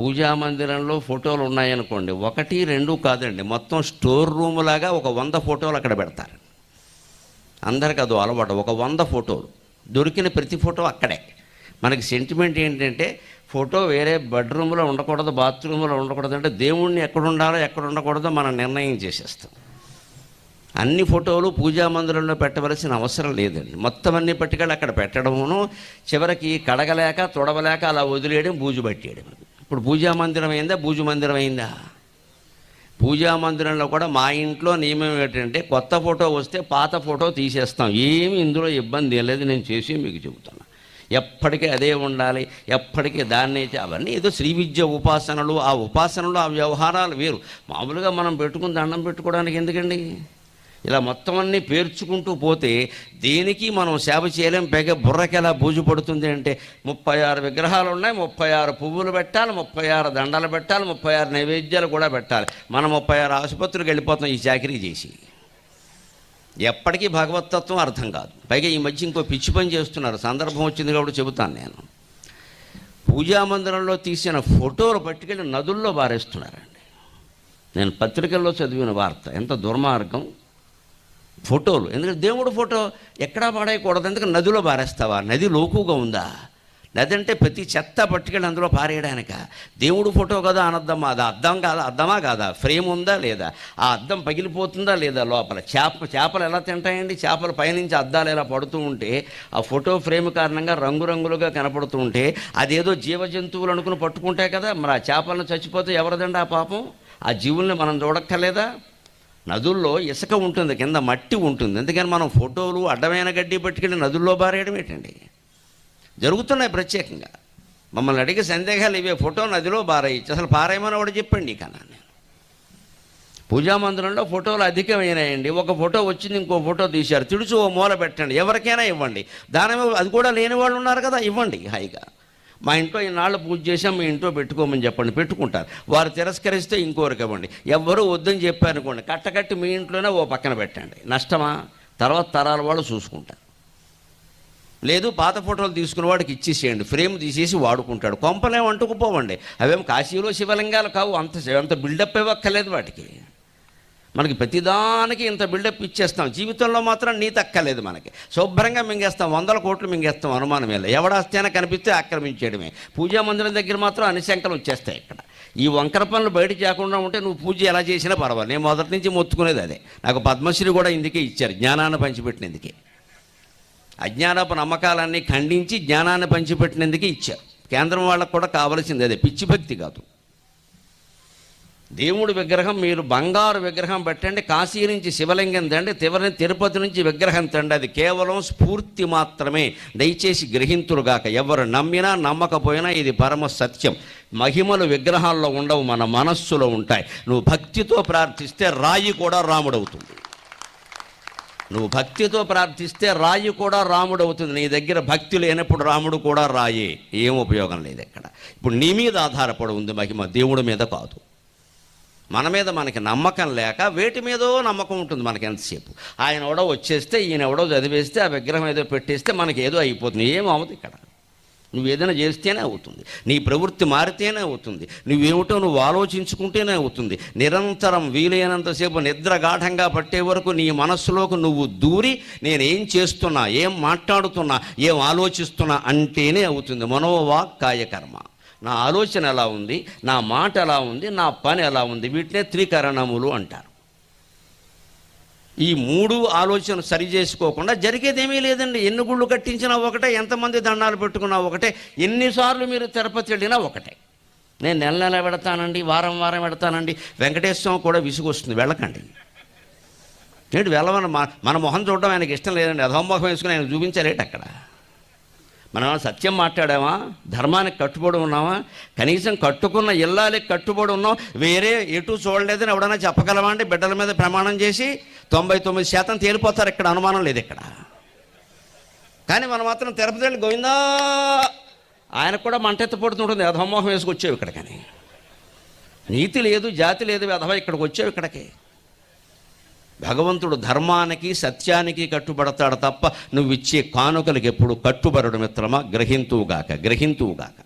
పూజా మందిరంలో ఫోటోలు ఉన్నాయనుకోండి ఒకటి రెండు కాదండి. మొత్తం స్టోర్ రూమ్ లాగా ఒక వంద ఫోటోలు అక్కడ పెడతారు. అందరికి అదో అలవాటు. ఒక వంద ఫోటోలు. దొరికిన ప్రతి ఫోటో అక్కడే. మనకి సెంటిమెంట్ ఏంటంటే ఫోటో వేరే బెడ్రూమ్లో ఉండకూడదు బాత్రూంలో ఉండకూడదు అంటే దేవుణ్ణి ఎక్కడ ఉండాలో ఎక్కడ ఉండకూడదో మనం నిర్ణయం చేసేస్తాం. అన్ని ఫోటోలు పూజా మందిరంలో పెట్టవలసిన అవసరం లేదండి. మొత్తం అన్ని పట్టుకెళ్ళి అక్కడ పెట్టడమును చివరికి కడగలేక తొడవలేక అలా వదిలేయడం బూజు పట్టేయడం ఇప్పుడు పూజా మందిరం అయిందా? పూజ మందిరం అయిందా? పూజా మందిరంలో కూడా మా ఇంట్లో నియమం ఏంటంటే కొత్త ఫోటో వస్తే పాత ఫోటో తీసేస్తాం. ఏమి ఇందులో ఇబ్బంది లేదు నేను చేసి మీకు చెబుతాను ఎప్పటికీ అదే ఉండాలి ఎప్పటికీ దాన్నే అయితే అవన్నీ ఏదో శ్రీ విద్య ఉపాసనలు ఆ ఉపాసనలు ఆ వ్యవహారాలు వేరు. మామూలుగా మనం పెట్టుకుని దండం పెట్టుకోవడానికి ఎందుకండి? ఇలా మొత్తం అన్నీ పేర్చుకుంటూ పోతే దేనికి మనం సేవ చేయలేం? పైగా బుర్రకి ఎలా బూజు పడుతుంది అంటే ముప్పై ఆరు విగ్రహాలు ఉన్నాయి ముప్పై ఆరు పువ్వులు పెట్టాలి ముప్పై ఆరు దండలు పెట్టాలి ముప్పై ఆరు నైవేద్యాలు కూడా పెట్టాలి. మనం ముప్పై ఆరు ఆసుపత్రికి వెళ్ళిపోతాం ఈ చాకరీ చేసి. ఎప్పటికీ భగవతత్వం అర్థం కాదు. పైగా ఈ మధ్య ఇంకో పిచ్చి పని చేస్తున్నారు. సందర్భం వచ్చింది కాబట్టి చెబుతాను నేను. పూజా మందిరంలో తీసిన ఫోటోలు పట్టుకెళ్ళి నదుల్లో బారేస్తున్నారండి. నేను పత్రికల్లో చదివిన వార్త. ఎంత దుర్మార్గం. ఫోటోలు. ఎందుకంటే దేవుడు ఫోటో ఎక్కడా పాడేయకూడదు. ఎందుకంటే నదిలో పారేస్తావా? నది లోకుగా ఉందా? నది అంటే ప్రతి చెత్త పట్టుకెళ్ళి అందులో పారేయడానిక? దేవుడు ఫోటో కదా అనద్దమ్మా అది అద్దం కాదా? అద్దమా కాదా? ఫ్రేమ్ ఉందా లేదా? ఆ అద్దం పగిలిపోతుందా లేదా లోపల? చేప చేపలు ఎలా తింటాయండి? చేపలు పైనుంచి అద్దాలు ఎలా పడుతూ ఉంటే ఆ ఫోటో ఫ్రేమ్ కారణంగా రంగురంగులుగా కనపడుతూ ఉంటే అదేదో జీవ జంతువులు అనుకుని పట్టుకుంటాయి కదా? మరి ఆ చేపలను చచ్చిపోతే ఎవరిదండి ఆ పాపం? ఆ జీవుల్ని మనం చూడక్కర్లేదా? నదుల్లో ఇసుక ఉంటుంది కింద మట్టి ఉంటుంది. అందుకని మనం ఫోటోలు అడ్డమైన గడ్డి పట్టుకెళ్ళి నదుల్లో బారేయడం ఏంటండి? జరుగుతున్నాయి ప్రత్యేకంగా. మమ్మల్ని అడిగే సందేహాలు ఇవే ఫోటో నదిలో బారేయచ్చు. అసలు పారేయమని కూడా చెప్పండి కన్నా నేను పూజా మందిరంలో ఫోటోలు అధికమైనాయండి. ఒక ఫోటో వచ్చింది ఇంకో ఫోటో తీశారు. తిడుచు ఓ మూల పెట్టండి. ఎవరికైనా ఇవ్వండి. దాని అది కూడా లేని వాళ్ళు ఉన్నారు కదా ఇవ్వండి హాయిగా. మా ఇంట్లో ఇన్నాళ్ళు పూజ చేసాం మీ ఇంట్లో పెట్టుకోమని చెప్పండి. పెట్టుకుంటారు. వారు తిరస్కరిస్తే ఇంకోరికి ఇవ్వండి. ఎవ్వరూ వద్దని చెప్పారనుకోండి కట్టకట్టి మీ ఇంట్లోనే ఓ పక్కన పెట్టండి. నష్టమా? తర్వాత తరాల వాళ్ళు చూసుకుంటారు. లేదు పాత ఫోటోలు తీసుకున్న వాడికి ఇచ్చేసేయండి. ఫ్రేమ్ తీసేసి వాడుకుంటాడు. కొంపలేం అంటుకుపోవండి అవేం కాశీలో శివలింగాలు కావు. అంత అంత బిల్డప్ ఇవ్వక్కర్లేదు వాటికి. మనకి ప్రతిదానికి ఇంత బిల్డప్ ఇచ్చేస్తాం. జీవితంలో మాత్రం నీతి అక్కర్లేదు మనకి. శుభ్రంగా మింగేస్తాం. వందల కోట్లు మింగేస్తాం. అనుమానం లేదు. ఎవడాస్తేనా కనిపిస్తే ఆక్రమించేయడమే. పూజా మందిరం దగ్గర మాత్రం అన్ని వచ్చేస్తాయి ఇక్కడ. ఈ వంకర పనులు బయట చేయకుండా ఉంటే నువ్వు పూజ ఎలా చేసినా పర్వాలేదు. నేను మొదటి నుంచి మొత్తుకునేది అదే. నాకు పద్మశ్రీ కూడా ఇందుకే ఇచ్చారు. జ్ఞానాన్ని పంచిపెట్టినందుకే. అజ్ఞానపు నమ్మకాలన్నీ ఖండించి జ్ఞానాన్ని పంచిపెట్టినందుకే ఇచ్చారు. కేంద్రం వాళ్ళకు కూడా కావలసింది అదే. పిచ్చి భక్తి కాదు. దేవుడి విగ్రహం మీరు బంగారు విగ్రహం పెట్టండి కాశీ నుంచి శివలింగం తండి తివరి తిరుపతి నుంచి విగ్రహం తండి. అది కేవలం స్ఫూర్తి మాత్రమే. దయచేసి గ్రహింతులుగాక ఎవరు నమ్మినా నమ్మకపోయినా ఇది పరమ సత్యం. మహిమలు విగ్రహాల్లో ఉండవు మన మనస్సులో ఉంటాయి. నువ్వు భక్తితో ప్రార్థిస్తే రాయి కూడా రాముడవుతుంది. నువ్వు భక్తితో ప్రార్థిస్తే రాయి కూడా రాముడు అవుతుంది నీ దగ్గర భక్తి లేనప్పుడు రాముడు కూడా రాయే. ఏం ఉపయోగం లేదు ఇక్కడ. ఇప్పుడు నీ మీద ఆధారపడి ఉంది మహిమ దేవుడి మీద కాదు. మన మీద మనకి నమ్మకం లేక వేటి మీదో నమ్మకం ఉంటుంది మనకి ఎంతసేపు. ఆయన ఎవడో వచ్చేస్తే ఈయన ఎవడో చదివేస్తే ఆ విగ్రహం ఏదో పెట్టేస్తే మనకి ఏదో అయిపోతుంది. ఏమవుతుంది ఇక్కడ. నువ్వు ఏదైనా చేస్తేనే అవుతుంది. నీ ప్రవృత్తి మారితేనే అవుతుంది. నువ్వేమిటో నువ్వు ఆలోచించుకుంటేనే అవుతుంది. నిరంతరం వీలైనంతసేపు నిద్ర గాఢంగా పట్టే వరకు నీ మనస్సులోకి నువ్వు దూరి నేనేం చేస్తున్నా ఏం మాట్లాడుతున్నా ఏం ఆలోచిస్తున్నా అంటేనే అవుతుంది. మనోవాక్ కాయకర్మ నా ఆలోచన ఎలా ఉంది నా మాట ఎలా ఉంది నా పని ఎలా ఉంది వీటినే త్రికరణములు అంటారు. ఈ మూడు ఆలోచన సరి చేసుకోకుండా జరిగేదేమీ లేదండి. ఎన్ని గుళ్ళు కట్టించినా ఒకటే ఎంతమంది దండాలు పెట్టుకున్నా ఒకటే ఎన్నిసార్లు మీరు తిరుపతి వెళ్ళినా ఒకటే. నేను నెల నెల పెడతానండి వారం వారం పెడతానండి. వెంకటేశ్వరం కూడా విసుగొస్తుంది వెళ్ళకండి. ఏంటి వెళ్ళమని మన మన మొహం చూడడం ఆయనకి ఇష్టం లేదండి. అధోముఖం వేసుకుని ఆయన చూపించలేట అక్కడ. మనం సత్యం మాట్లాడామా? ధర్మానికి కట్టుబడి ఉన్నామా? కనీసం కట్టుకున్న ఇల్లాలకి కట్టుబడి ఉన్నాం. వేరే ఎటు చూడలేదని ఎవడన్నా చెప్పగలమా అంటే బిడ్డల మీద ప్రమాణం చేసి తొంభై తొమ్మిది శాతం తేలిపోతారు. ఇక్కడ అనుమానం లేదు ఇక్కడ. కానీ మనం మాత్రం తిరుపతి వెళ్ళి గోవిందా ఆయనకు కూడా మంటెత్త పడుతుంటుంది అధమోహం వేసుకొచ్చేవి ఇక్కడ కానీ నీతి లేదు జాతి లేదు అధవ ఇక్కడికి వచ్చేవి ఇక్కడికి. భగవంతుడు ధర్మానికి సత్యానికి కట్టుబడతాడు తప్ప నువ్వు ఇచ్చే కానుకలకు ఎప్పుడు కట్టుబడడు మిత్రమా? గ్రహింతువుగాక గ్రహింతువుగాక.